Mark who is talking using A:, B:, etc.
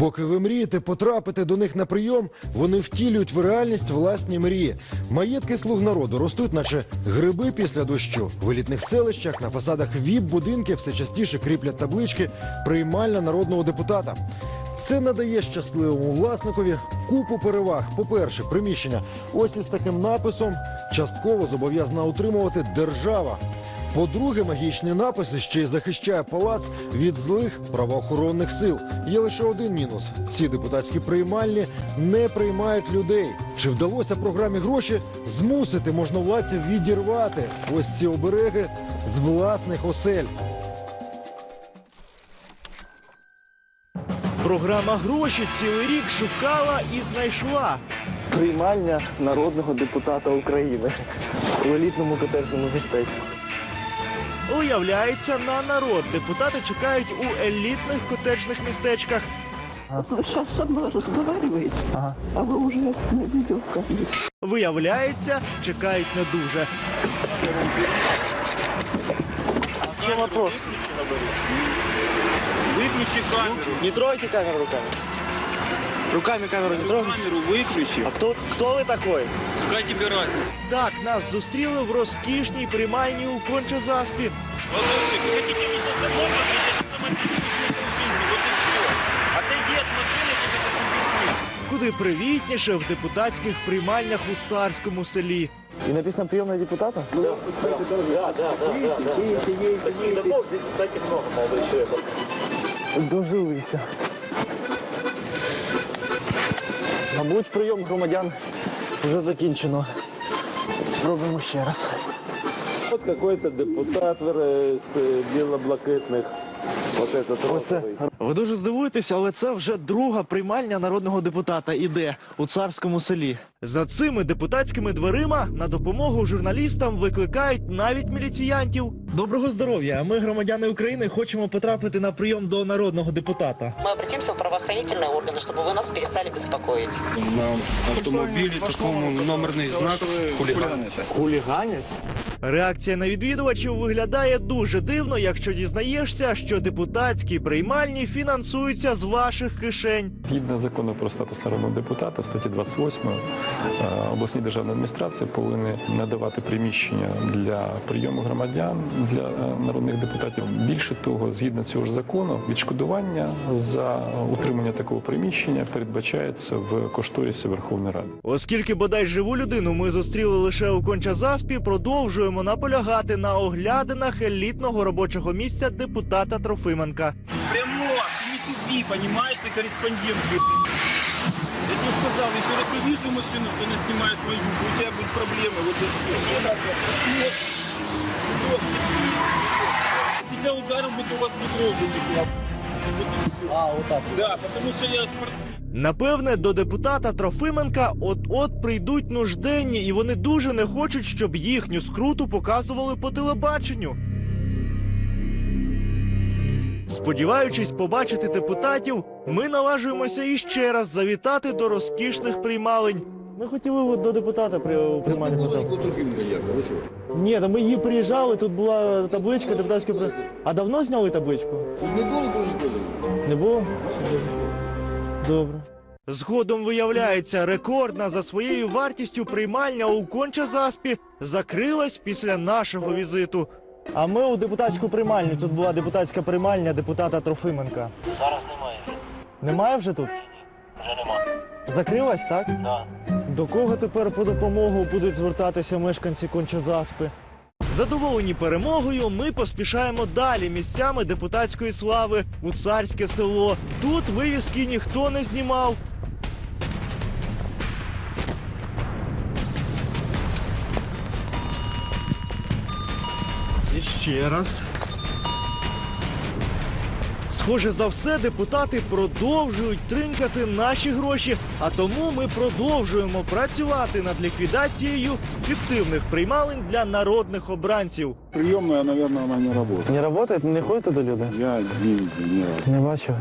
A: Поки ви мрієте потрапити до них на прийом, вони втілюють в реальність власні мрії. Маєтки слуг народу ростуть, наче гриби після дощу. В елітних селищах на фасадах віп-будинків все частіше кріплять таблички Приймальна народного депутата. Це надає щасливому власникові купу переваг. По-перше, приміщення ось із таким написом частково зобов'язана утримувати держава. По-друге, магічний напис ще й захищає палац від злих правоохоронних сил. Є лише один мінус: ці депутатські приймальні не приймають людей. Чи вдалося програмі гроші змусити можновладців відірвати ось ці обереги з власних осель?
B: Програма гроші цілий рік шукала і знайшла.
C: Приймальня народного депутата України у елітному котеджному містечку
B: Уявляється, на народ депутати чекають у елітних котеджних містечках.
D: Вы сейчас со мной разговариваете, а вы уже на видеокамере.
B: Виявляється, чекають не дуже.
C: В чем вопрос?
E: Выключи камеру.
C: Не трогайте камеру руками. Руками камеру не трогайте.
E: Камеру выключи.
C: А кто, кто вы такой?
E: Какая тебе разница?
B: Так нас зустріли в розкішній приймальні у Конча-Заспі.
E: Володчик, вы хотите мне сейчас домой поговорить? Я сейчас вам объясню смысл жизни. Вот и все. Отойди от машины, я тебе сейчас объясню.
B: Куди привітніше в депутатських приймальнях у царському селі.
C: И написано приемная депутата? Дожилися. Мабуть, прийом громадян вже закінчено. Спробуємо ще раз.
F: От якийсь депутат депутат э, с э, белоблакитных. Вот этот розовый.
B: Ви дуже здивуєтеся, але це вже друга приймальня народного депутата іде у царському селі. За цими депутатськими дверима на допомогу журналістам викликають навіть міліціянтів. Доброго здоров'я! Ми, громадяни України, хочемо потрапити на прийом до народного депутата.
G: Мы обратимся в правоохранительные органы, чтобы вы нас перестали беспокоить.
H: На автомобілі такому номерний знак хуліган.
C: Хуліганять?
B: Реакція на відвідувачів виглядає дуже дивно, якщо дізнаєшся, що депутатські приймальні фінансуються з ваших кишень.
I: Згідно закону про статус народного депутата, статті 28, е, обласні державні адміністрації повинні надавати приміщення для прийому громадян для е, народних депутатів. Більше того, згідно цього ж закону, відшкодування за утримання такого приміщення передбачається в кошторисі Верховної Ради.
B: Оскільки бодай живу людину ми зустріли лише у Конча-Заспі, продовжуємо наполягати на оглядинах елітного робочого місця депутата Трофименка.
E: Прямо, ты не туби, понимаешь, ты корреспондент. блин. Я тебе сказал, еще раз увижу машину, что она снимает мою, у тебя будут проблемы, вот и все. Если тебя ударил бы, то у вас бы кровь бы не было. Вот и все.
C: А, отак.
E: Да, потому что я спортсмен.
B: Напевне, до депутата Трофименка от-от прийдуть нужденні, і вони дуже не хочуть, щоб їхню скруту показували по телебаченню. Сподіваючись побачити депутатів, ми наважуємося іще раз завітати до розкішних приймалень. Ми хотіли до депутата при приймальні Ні, ми її приїжджали, тут була табличка депутатська. А давно зняли табличку? Не було ніколи. Не було? Добре. Згодом виявляється, рекордна за своєю вартістю приймальня у Конча-Заспі закрилась після нашого візиту. А ми у депутатську приймальню. Тут була депутатська приймальня депутата Трофименка.
G: Зараз немає.
B: Немає вже тут?
G: Вже нема.
B: Закрилась, так?
G: Да.
B: До кого тепер по допомогу будуть звертатися мешканці Конча-Заспи? Задоволені перемогою, ми поспішаємо далі місцями депутатської слави у царське село. Тут вивіски ніхто не знімав. І ще раз. Схоже за все, депутати продовжують тринкати наші гроші, а тому ми продовжуємо працювати над ліквідацією фіктивних приймалень для народних обранців.
F: Прийомна, мабуть, вона не працює.
C: Не працює? Не ходять туди люди?
F: Я не, не
C: Не бачив.